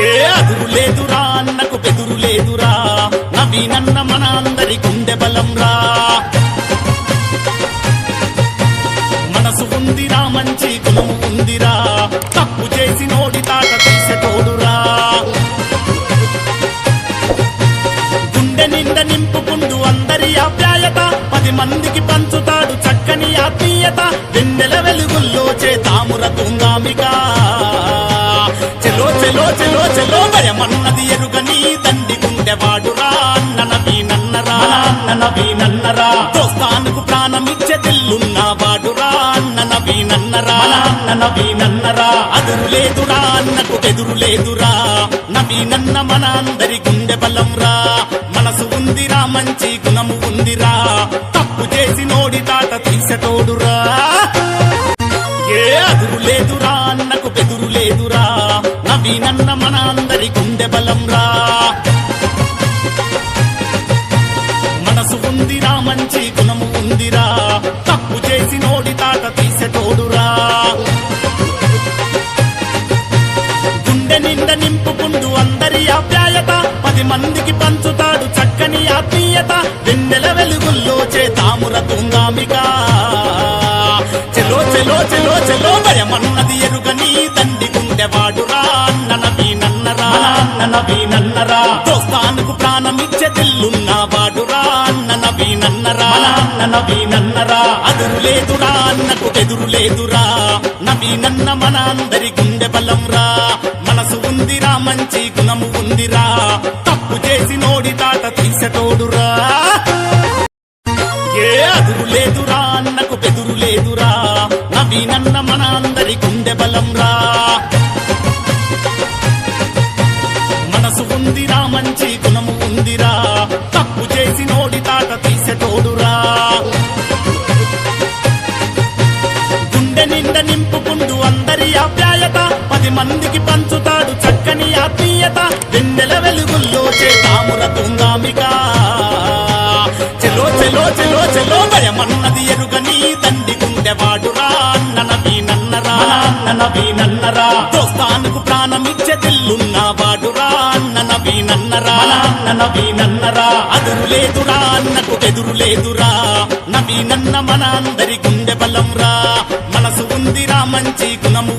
ఏ అదురు లేదురా అన్నకు బెదురు లేదురా. నవీనన్న మన అందరి గుండె బలం రా మనసు ఉందిరా మంచి గుణం ఉందిరా. తప్పు చేసి నోడి తాట తీసెటోడురా గుండె నిండ నింపుకుండు అందరి ఆప్యాయత. పది మందికి పంచుతాడు చక్కని ఆత్మీయత. వెన్నెల వెలుగుల్లో చేతాముర తుంగామిక అన్న నవీనన్నరా దోస్తానుకు ప్రాణమిచ్చే దిల్లున్న వాడురా. అన్న నవీనన్నరా అన్న నవీనన్నరా అదురు లేదురా అన్నకు ఎదురు లేదురా. నవీనన్న మన అందరి గుండె బలం రా మనసు ఉందిరా మంచి గుణము ఉందిరా. తప్పు చేసి నోడి తాట తీసటోడురా. ఏ అదురు లేదురా అన్నకు బెదురు లేదురా. నవీనన్న మన అందరి గుండె బలం రా గుండె నిండ నింపుకుంటూ అందరి ఆప్యాయత. పది మందికి పంచుతాడు చక్కని ఆత్మీయత. వెన్నెల వెలుగుల్లో చేతాముర తుంగామిక. చెలో చెలో చెలో చెలో భయమన్నది ఎరుగని తండ్రి గుండెవాడురా. అన్న నన్నరా అన్న నన్నరా. దోస్తానుకు ప్రాణమిచ్చే దిల్లున్న వాడురా. అన్న నన్నరా అన్న నన్నరా. అదురు లేదురా అన్నకు ఎదురు లేదురా. నవీనన్న మన అందరి గుండె బలం రా మంచి గుణము ఉందిరా. తప్పు చేసి నోడి తాట తీసటోడురా. ఏ అదురు లేదురా అన్నకు బెదురు లేదురా. నవీనన్న మన అందరి గుండె బలంరా. మనసు ఉందిరా మంచి గుణము ఉందిరా. తప్పు చేసి నోడి తాట తీసటోడురా. గుండె నిండ నింపుకుండు అందరి ఆప్యాయత పది మందికి పంచుతా. ఆత్మీయత వెన్నెల వెలుగుల్లో చేతాముర తుంగామిక చెలో చెలో చెలో చెలో భయమన్నది ఎరుగని తండ్రి గుండెవాడురా అన్న నవీనన్నరా అన్న నవీనన్నరా దోస్తానుకు ప్రాణమిచ్చే దిల్లున్న వాడురా అన్న నవీనన్నరా అన్న నవీనన్నరా అదురు లేదురా అన్నకు ఎదురు లేదురా నవీనన్న మన అందరి గుండె బలం రా మనసు ఉందిరా మంచి గుణము